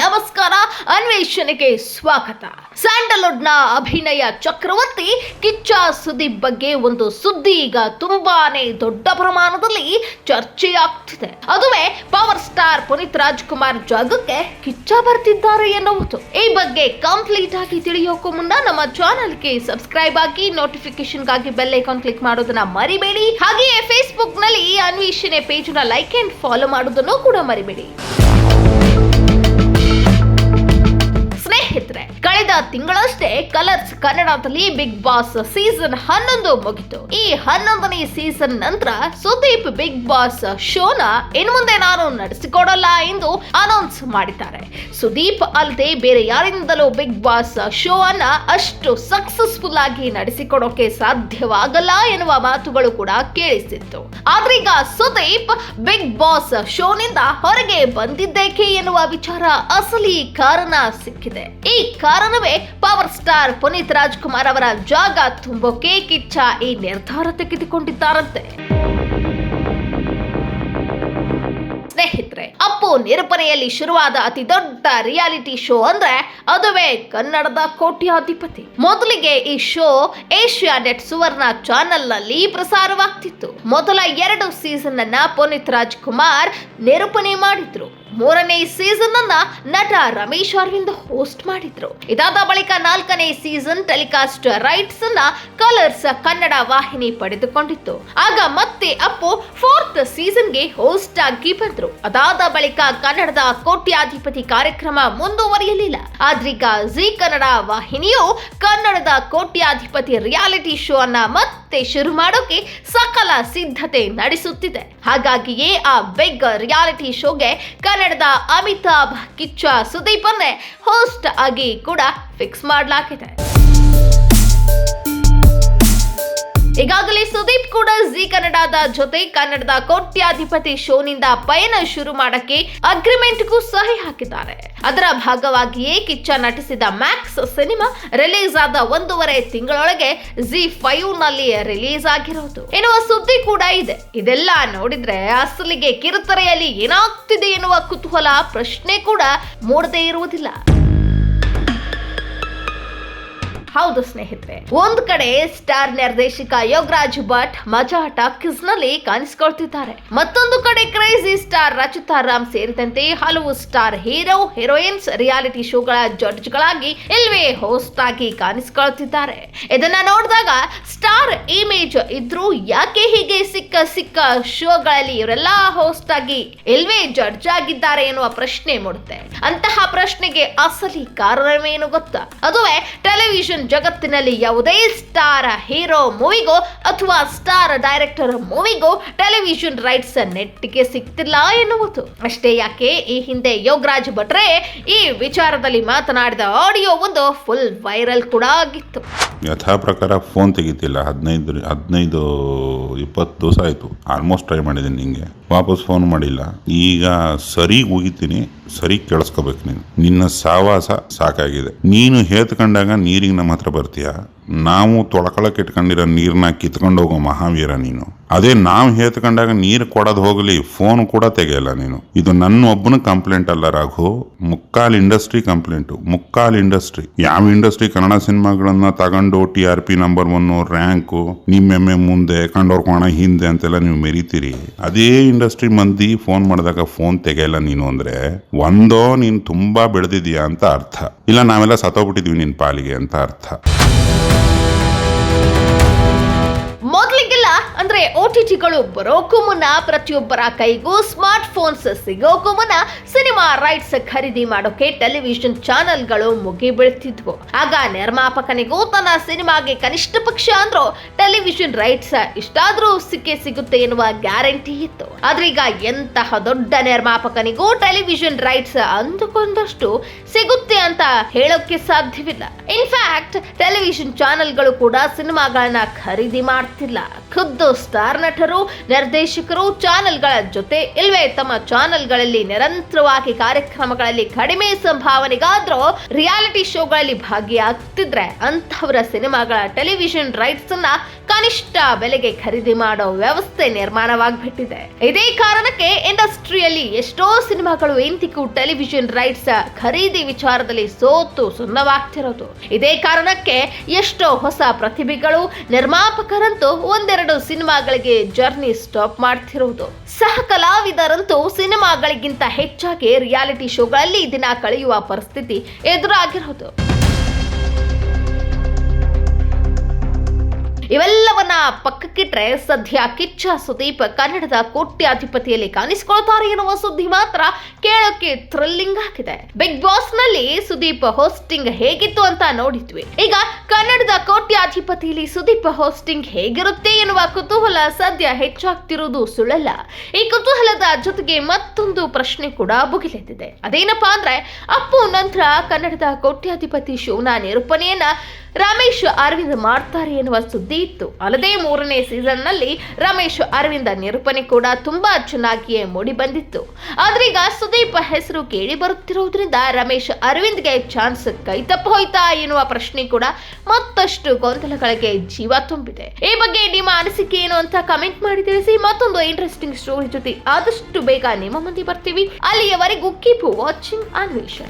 ನಮಸ್ಕಾರ, ಅನ್ವೇಷಣೆಗೆ ಸ್ವಾಗತ. ಸ್ಯಾಂಡಲ್ವುಡ್ನ ಅಭಿನಯ ಚಕ್ರವರ್ತಿ ಕಿಚ್ಚ ಸುದೀಪ್ ಬಗ್ಗೆ ಒಂದು ಸುದ್ದಿ ಈಗ ತುಂಬಾನೇ ದೊಡ್ಡ ಪ್ರಮಾಣದಲ್ಲಿ ಚರ್ಚೆಯಾಗ್ತಿದೆ. ಅದುವೇ ಪವರ್ ಸ್ಟಾರ್ ಪುನೀತ್ ರಾಜ್ಕುಮಾರ್ ಜಾಗಕ್ಕೆ ಕಿಚ್ಚ ಬರ್ತಿದ್ದಾರೆ ಎನ್ನುವುದು. ಈ ಬಗ್ಗೆ ಕಂಪ್ಲೀಟ್ ಆಗಿ ತಿಳಿಯೋಕ್ಕೂ ಮುನ್ನ ನಮ್ಮ ಚಾನೆಲ್ಗೆ ಸಬ್ಸ್ಕ್ರೈಬ್ ಆಗಿ ನೋಟಿಫಿಕೇಶನ್ಗಾಗಿ ಬೆಲ್ ಐಕಾನ್ ಕ್ಲಿಕ್ ಮಾಡೋದನ್ನ ಮರಿಬೇಡಿ. ಹಾಗೆಯೇ ಫೇಸ್ಬುಕ್ನಲ್ಲಿ ಅನ್ವೇಷಣೆ ಪೇಜ್ನ ಲೈಕ್ ಅಂಡ್ ಫಾಲೋ ಮಾಡೋದನ್ನು ಕೂಡ ಮರಿಬೇಡಿ. ಕಳೆದ ತಿಂಗಳಷ್ಟೇ ಕಲರ್ಸ್ ಕನ್ನಡದಲ್ಲಿ ಬಿಗ್ ಬಾಸ್ ಸೀಸನ್ ಹನ್ನೊಂದು ಮುಗಿತು. ಈ ಹನ್ನೊಂದನೇ ಸೀಸನ್ ನಂತರ ಸುದೀಪ್ ಬಿಗ್ ಬಾಸ್ ಶೋನ ಇನ್ನು ಮುಂದೆ ನಾನು ನಡೆಸಿಕೊಡಲ್ಲ ಎಂದು ಅನೌನ್ಸ್ ಮಾಡಿದ್ದಾರೆ. ಸುದೀಪ್ ಅಲ್ಲದೆ ಬೇರೆ ಯಾರಿಂದಲೂ ಬಿಗ್ ಬಾಸ್ ಶೋ ಅನ್ನ ಅಷ್ಟು ಸಕ್ಸಸ್ಫುಲ್ ಆಗಿ ನಡೆಸಿಕೊಡೋಕೆ ಸಾಧ್ಯವಾಗಲ್ಲ ಎನ್ನುವ ಮಾತುಗಳು ಕೂಡ ಕೇಳಿಸಿತ್ತು. ಆದ್ರೀಗ ಸುದೀಪ್ ಬಿಗ್ ಬಾಸ್ ಶೋನಿಂದ ಹೊರಗೆ ಬಂದಿದ್ದೇಕೆ ಎನ್ನುವ ವಿಚಾರ ಅಸಲಿ ಕಾರಣ ಸಿಕ್ಕಿದೆ. ಈ ಕಾರಣವೇ ಪವರ್ ಸ್ಟಾರ್ ಪುನೀತ್ ರಾಜ್ಕುಮಾರ್ ಅವರ ಜಾಗ ತುಂಬೋಕೆ ಕಿಚ್ಚ ಈ ನಿರ್ಧಾರ ತೆಗೆದುಕೊಂಡಿದ್ದಾರಂತೆ. ಸ್ನೇಹಿತರೆ, ಅಪ್ಪು ನಿರೂಪಣೆಯಲ್ಲಿ ಶುರುವಾದ ಅತಿ ದೊಡ್ಡ ರಿಯಾಲಿಟಿ ಶೋ ಅಂದ್ರೆ ಅದುವೇ ಕನ್ನಡದ ಕೋಟ್ಯಾಧಿಪತಿ. ಮೊದಲಿಗೆ ಈ ಶೋ ಏಷ್ಯಾ ನೆಟ್ ಸುವರ್ಣ ಚಾನೆಲ್ನಲ್ಲಿ ಪ್ರಸಾರವಾಗ್ತಿತ್ತು. ಮೊದಲ ಎರಡು ಸೀಸನ್ ಅನ್ನ ಪುನೀತ್ ರಾಜ್ಕುಮಾರ್ ನಿರೂಪಣೆ ಮಾಡಿದ್ರು. ಮೂರನೇ ಸೀಸನ್ ಅನ್ನ ನಟ ರಮೇಶ್ ಅರವಿಂದ್ ಹೋಸ್ಟ್ ಮಾಡಿದ್ರು. ಇದಾದ ಬಳಿಕ ನಾಲ್ಕನೇ ಸೀಸನ್ ಟೆಲಿಕಾಸ್ಟ್ ರೈಟ್ಸ್ ಅನ್ನ ಕಲರ್ಸ್ ಕನ್ನಡ ವಾಹಿನಿ ಪಡೆದುಕೊಂಡಿತ್ತು. ಆಗ ಮತ್ತೆ ಅಪ್ಪು ಫೋರ್ತ್ ಸೀಸನ್ಗೆ ಹೋಸ್ಟ್ ಆಗಿ ಬಂದ್ರು. ಅದಾದ ಬಳಿಕ ಕನ್ನಡದ ಕೋಟ್ಯಾಧಿಪತಿ ಕಾರ್ಯಕ್ರಮ ಮುಂದುವರಿಯಲಿಲ್ಲ. ಆದ್ರೀಗ ಜಿ ಕನ್ನಡ ವಾಹಿನಿಯು ಕನ್ನಡದ ಕೋಟ್ಯಾಧಿಪತಿ ರಿಯಾಲಿಟಿ ಶೋ ಅನ್ನ ಮತ್ತೆ ಶುರು ಮಾಡೋಕೆ ಸಕಲ ಸಿದ್ಧತೆ ನಡೆಸುತ್ತಿದೆ. ಹಾಗಾಗಿಯೇ ಆ ಬಿಗ್ ರಿಯಾಲಿಟಿ ಶೋಗೆ ಕನ್ನಡದ ಅಮಿತಾಬ್ ಕಿಚ್ಚ ಸುದೀಪ್ ಹೋಸ್ಟ್ ಆಗಿ ಕೂಡ ಫಿಕ್ಸ್ ಮಾಡಲಾಗಿದೆ. ಈಗಾಗಲೇ ಸುದೀಪ್ ಕೂಡ ಜಿ ಕನ್ನಡದ ಜೊತೆ ಕನ್ನಡದ ಕೋಟ್ಯಾಧಿಪತಿ ಶೋನಿಂದ ಪಯಣ ಶುರು ಮಾಡಕ್ಕೆ ಅಗ್ರಿಮೆಂಟ್ಗೂ ಸಹಿ ಹಾಕಿದ್ದಾರೆ. ಅದರ ಭಾಗವಾಗಿಯೇ ಕಿಚ್ಚ ನಟಿಸಿದ ಮ್ಯಾಕ್ಸ್ ಸಿನಿಮಾ ರಿಲೀಸ್ ಆದ ಒಂದೂವರೆ ತಿಂಗಳೊಳಗೆ ಜಿ ಫೈವ್ನಲ್ಲಿ ರಿಲೀಸ್ ಆಗಿರೋದು. ಎನ್ನುವ ಸುದ್ದಿ ಕೂಡ ಇದೆ. ಇದೆಲ್ಲ ನೋಡಿದ್ರೆ ಅಸಲಿಗೆ ಕಿರುತೆರೆಯಲ್ಲಿ ಏನಾಗ್ತಿದೆ ಎನ್ನುವ ಕುತೂಹಲ ಪ್ರಶ್ನೆ ಕೂಡ ಮೂಡದೇ ಇರುವುದಿಲ್ಲ. ಹೌದು ಸ್ನೇಹಿತರೆ. ಒಂದ್ ಕಡೆ ಸ್ಟಾರ್ ನಿರ್ದೇಶಕ ಯೋಗರಾಜ್ ಭಟ್ ಮಜಾ ಟಾಕೀಸ್ನಲ್ಲಿ ಕಾಣಿಸಿಕೊಳ್ತಿದ್ದಾರೆ. ಮತ್ತೊಂದು ಕಡೆ ಕ್ರೇಜಿ ಸ್ಟಾರ್ ರಚಿತಾ ರಾಮ್ ಸೇರಿದಂತೆ ಹಲವು ಸ್ಟಾರ್ ಹೀರೋ, ಹೀರೋಯಿನ್ಸ್ ರಿಯಾಲಿಟಿ ಶೋಗಳ ಜಡ್ಜ್ ಗಳಾಗಿ ಇಲ್ವೇ ಹೋಸ್ಟ್ ಆಗಿ ಕಾಣಿಸಿಕೊಳ್ತಿದ್ದಾರೆ. ಇದನ್ನ ನೋಡಿದಾಗ ಸ್ಟಾರ್ ಇಮೇಜ್ ಇದ್ರೂ ಯಾಕೆ ಹೀಗೆ ಸಿಕ್ಕ ಸಿಕ್ಕ ಶೋಗಳಲ್ಲಿ ಇವರೆಲ್ಲ ಹೋಸ್ಟ್ ಆಗಿ ಇಲ್ವೇ ಜಡ್ಜ್ ಆಗಿದ್ದಾರೆ ಎನ್ನುವ ಪ್ರಶ್ನೆ ಮೂಡುತ್ತೆ. ಅಂತಹ ಪ್ರಶ್ನೆಗೆ ಅಸಲಿ ಕಾರಣವೇನು ಗೊತ್ತಾ? ಅದುವೇ ಟೆಲಿವಿಷನ್ ಜಗತ್ತಿನಲ್ಲಿ ಯಾವುದೇ ಸ್ಟಾರ್ ಹೀರೋ ಮೂವಿಗೋ ಅಥವಾ ಸ್ಟಾರ್ ಡೈರೆಕ್ಟರ್ ಮೂವಿಗೋ ಟೆಲಿವಿಷನ್ ರೈಟ್ಸ್ ನೆಟ್ಟಿಗೆ ಸಿಗ್ತಿಲ್ಲ ಎನ್ನುವುದು. ಅಷ್ಟೇ ಯಾಕೆ? ಈ ಹಿಂದೆ ಯೋಗರಾಜ್ ಭಟ್ರೆ ಈ ವಿಚಾರದಲ್ಲಿ ಮಾತನಾಡಿದ ಆಡಿಯೋ ಒಂದು ಫುಲ್ ವೈರಲ್ ಕೂಡ ಆಗಿತ್ತು. ಯಥಾ ಪ್ರಕಾರ ಫೋನ್ ತೆಗಿತಿಲ್ಲ. ಹದಿನೈದು ಹದಿನೈದು, ಇಪ್ಪತ್ತು ದಿವಸ ಆಯಿತು. ಆಲ್ಮೋಸ್ಟ್ ಟ್ರೈ ಮಾಡಿದ್ದೀನಿ ನಿಮಗೆ ವಾಪಸ್ ಫೋನ್ ಮಾಡಿಲ್ಲ. ಈಗ ಸರಿ ಹೋಗಿದ್ದೀನಿ. ಸರಿ ಕೇಳಿಸ್ಕೋಬೇಕು ನೀನು. ನಿನ್ನ ಸಾವಾಸ ಸಾಕಾಗಿದೆ. ನೀನು ಹೇತ್ಕೊಂಡಾಗ ನೀರಿಗೆ ನಮ್ಮ ಹತ್ರ ಬರ್ತೀಯ? ನಾವು ತೊಳ್ಕೊಳಕ್ಕೆ ಇಟ್ಕೊಂಡಿರೋ ನೀರನ್ನ ಕಿತ್ಕೊಂಡು ಹೋಗೋ ಮಹಾವೀರ ನೀನು. ಅದೇ ನಾವು ಹೇತ್ಕೊಂಡಾಗ ನೀರು ಕೊಡೋದು ಹೋಗಲಿ ಫೋನ್ ಕೂಡ ತೆಗೆಯಲ್ಲ ನೀನು. ಇದು ನನ್ನ ಒಬ್ಬನ ಕಂಪ್ಲೇಂಟ್ ಅಲ್ಲ ರಾಘು. ಮುಕ್ಕಾಲ್ ಇಂಡಸ್ಟ್ರಿ ಕಂಪ್ಲೇಂಟು ಮುಕ್ಕಾಲ್ ಇಂಡಸ್ಟ್ರಿ ಯಾವ ಇಂಡಸ್ಟ್ರಿ ಕನ್ನಡ ಸಿನಿಮಾಗಳನ್ನ ತಗೊಂಡು T R P number one rank ನಿಮ್ಮೆಮ್ಮೆ ಮುಂದೆ ಕಂಡೋರ್ಕೋಣ ಹಿಂದೆ ಅಂತೆಲ್ಲ ನೀವು ಮೆರಿತೀರಿ. ಅದೇ ಇಂಡಸ್ಟ್ರಿ ಮಂದಿ ಫೋನ್ ಮಾಡಿದಾಗ ಫೋನ್ ತೆಗೆಯಲ್ಲ ನೀನು ಅಂದ್ರೆ, ಒಂದೋ ನೀನು ತುಂಬಾ ಬೆಳೆದಿದೀಯಾ ಅಂತ ಅರ್ಥ. ಇಲ್ಲ, ನಾವೆಲ್ಲ ಸತ್ತೋಗ್ಬಿಟ್ಟಿದೀವಿ ನಿನ್ನ ಪಾಲಿಗೆ ಅಂತ ಅರ್ಥ. ಅಂದ್ರೆ ಓ ಟಿ ಟಿಗಳು ಬರೋಕ್ಕೂ ಮುನ್ನ ಪ್ರತಿಯೊಬ್ಬರ ಕೈಗೂ ಸ್ಮಾರ್ಟ್ ಫೋನ್ಸ್ ಸಿಗೋಕ್ಕೂ ಮುನ್ನ ಸಿನಿಮಾ ರೈಟ್ಸ್ ಖರೀದಿ ಮಾಡೋಕೆ ಟೆಲಿವಿಷನ್ ಚಾನೆಲ್ಗಳು ಮುಗಿ ಬೀಳ್ತಿದ್ವು ಆಗ ನಿರ್ಮಾಪಕನಿಗೂ ತನ್ನ ಸಿನಿಮಾಗೆ ಕನಿಷ್ಠ ಪಕ್ಷ ಅಂದ್ರೂ ಟೆಲಿವಿಷನ್ ರೈಟ್ಸ್ ಇಷ್ಟಾದ್ರೂ ಸಿಕ್ಕೇ ಸಿಗುತ್ತೆ ಎನ್ನುವ ಗ್ಯಾರಂಟಿ ಇತ್ತು. ಆದ್ರೀಗ ಎಂತಹ ದೊಡ್ಡ ನಿರ್ಮಾಪಕನಿಗೂ ಟೆಲಿವಿಷನ್ ರೈಟ್ಸ್ ಅಂದುಕೊಂಡಷ್ಟು ಸಿಗುತ್ತೆ ಅಂತ ಹೇಳೋಕೆ ಸಾಧ್ಯವಿಲ್ಲ. ಇನ್ಫ್ಯಾಕ್ಟ್ ಟೆಲಿವಿಷನ್ ಚಾನೆಲ್ಗಳು ಕೂಡ ಸಿನಿಮಾಗಳನ್ನ ಖರೀದಿ ಮಾಡ್ತಿಲ್ಲ. ಖುದ್ದು ಸ್ಟಾರ್ ನಟರು, ನಿರ್ದೇಶಕರು, ಚಾನೆಲ್ಗಳ ಜೊತೆ ಇಲ್ವೇ ತಮ್ಮ ಚಾನೆಲ್ಗಳಲ್ಲಿ ನಿರಂತರವಾಗಿ ಕಾರ್ಯಕ್ರಮಗಳಲ್ಲಿ ಕಡಿಮೆ ಸಂಭಾವನೆಗಾದ್ರೂ ರಿಯಾಲಿಟಿ ಶೋಗಳಲ್ಲಿ ಭಾಗಿಯಾಗ್ತಿದ್ರೆ ಅಂತವರ ಸಿನಿಮಾಗಳ ಟೆಲಿವಿಷನ್ ರೈಟ್ಸ್ ಅನ್ನ ಕನಿಷ್ಠ ಬೆಲೆಗೆ ಖರೀದಿ ಮಾಡೋ ವ್ಯವಸ್ಥೆ ನಿರ್ಮಾಣವಾಗ್ಬಿಟ್ಟಿದೆ. ಇದೇ ಕಾರಣಕ್ಕೆ ಇಂಡಸ್ಟ್ರಿಯಲ್ಲಿ ಎಷ್ಟೋ ಸಿನಿಮಾಗಳು ಇಂದಿಗೂ ಟೆಲಿವಿಷನ್ ರೈಟ್ಸ್ ಖರೀದಿ ವಿಚಾರದಲ್ಲಿ ಸೋತು ಸುನ್ನವಾಗ್ತಿರೋದು ಇದೇ ಕಾರಣಕ್ಕೆ ಎಷ್ಟೋ ಹೊಸ ಪ್ರತಿಭೆಗಳು ನಿರ್ಮಾಪಕರಂತೂ ಒಂದೆರಡು ಸಿನಿಮಾಗಳಿಗೆ ಜರ್ನಿ ಸ್ಟಾಪ್ ಮಾಡ್ತಿರುವುದು ಸಹ ಕಲಾವಿದರಂತೂ ಸಿನಿಮಾಗಳಿಗಿಂತ ಹೆಚ್ಚಾಗಿ ರಿಯಾಲಿಟಿ ಶೋಗಳಲ್ಲಿ ದಿನ ಕಳೆಯುವ ಪರಿಸ್ಥಿತಿ ಎದುರಾಗಿರೋದು. ಇವೆಲ್ಲವನ್ನ ಪಕ್ಕಕ್ಕಿಟ್ರೆ ಸದ್ಯ ಕಿಚ್ಚ ಸುದೀಪ್ ಕನ್ನಡದ ಕೋಟ್ಯಾಧಿಪತಿಯಲ್ಲಿ ಕಾಣಿಸಿಕೊಳ್ತಾರೆ ಎನ್ನುವ ಸುದ್ದಿ ಮಾತ್ರ ಕೇಳೋಕೆ ಥ್ರಿಲ್ಲಿಂಗ್ ಆಗಿದೆ. ಬಿಗ್ ಬಾಸ್ನಲ್ಲಿ ಸುದೀಪ್ ಹೋಸ್ಟಿಂಗ್ ಹೇಗಿತ್ತು ಅಂತ ನೋಡಿದ್ವಿ. ಈಗ ಕನ್ನಡದ ಕೋಟ್ಯಾಧಿಪತಿಯಲ್ಲಿ ಸುದೀಪ್ ಹೋಸ್ಟಿಂಗ್ ಹೇಗಿರುತ್ತೆ ಎನ್ನುವ ಕುತೂಹಲ ಸದ್ಯ ಹೆಚ್ಚಾಗ್ತಿರುವುದು ಸುಳ್ಳಲ್ಲ. ಈ ಕುತೂಹಲದ ಜೊತೆಗೆ ಮತ್ತೊಂದು ಪ್ರಶ್ನೆ ಕೂಡ ಭುಗಿಲೆದ್ದಿದೆ ಅದೇನಪ್ಪಾ ಅಂದ್ರೆ, ಅಪ್ಪು ನಂತರ ಕನ್ನಡದ ಕೋಟ್ಯಾಧಿಪತಿ ಶಿವನ ನಿರೂಪಣೆಯನ್ನ ರಮೇಶ್ ಅರವಿಂದ್ ಮಾಡ್ತಾರೆ ಎನ್ನುವ ಸುದ್ದಿ ಇತ್ತು. ಅಲ್ಲದೆ ಮೂರನೇ ಸೀಸನ್ನಲ್ಲಿ ರಮೇಶ್ ಅರವಿಂದ ನಿರೂಪಣೆ ಕೂಡ ತುಂಬಾ ಚೆನ್ನಾಗಿಯೇ ಮೂಡಿ ಬಂದಿತ್ತು. ಆದ್ರೆ ಈಗ ಸುದೀಪ್ ಹೆಸರು ಕೇಳಿ ಬರುತ್ತಿರುವುದರಿಂದ ರಮೇಶ್ ಅರವಿಂದ್ಗೆ ಚಾನ್ಸ್ ಕೈತಪ್ಪ ಹೋಯ್ತಾ ಎನ್ನುವ ಪ್ರಶ್ನೆ ಕೂಡ ಮತ್ತಷ್ಟು ಗೊಂದಲಗಳಿಗೆ ಜೀವ ತುಂಬಿದೆ. ಈ ಬಗ್ಗೆ ನಿಮ್ಮ ಅನಿಸಿಕೆ ಏನು ಅಂತ ಕಮೆಂಟ್ ಮಾಡಿ ತಿಳಿಸಿ. ಮತ್ತೊಂದು ಇಂಟ್ರೆಸ್ಟಿಂಗ್ ಸ್ಟೋರಿ ಜೊತೆ ಆದಷ್ಟು ಬೇಗ ನಿಮ್ಮ ಮುಂದೆ ಬರ್ತೀವಿ. ಅಲ್ಲಿಯವರೆಗೂ ಕೀಪ್ ವಾಚಿಂಗ್ ಅನ್ವೇಷಣೆ.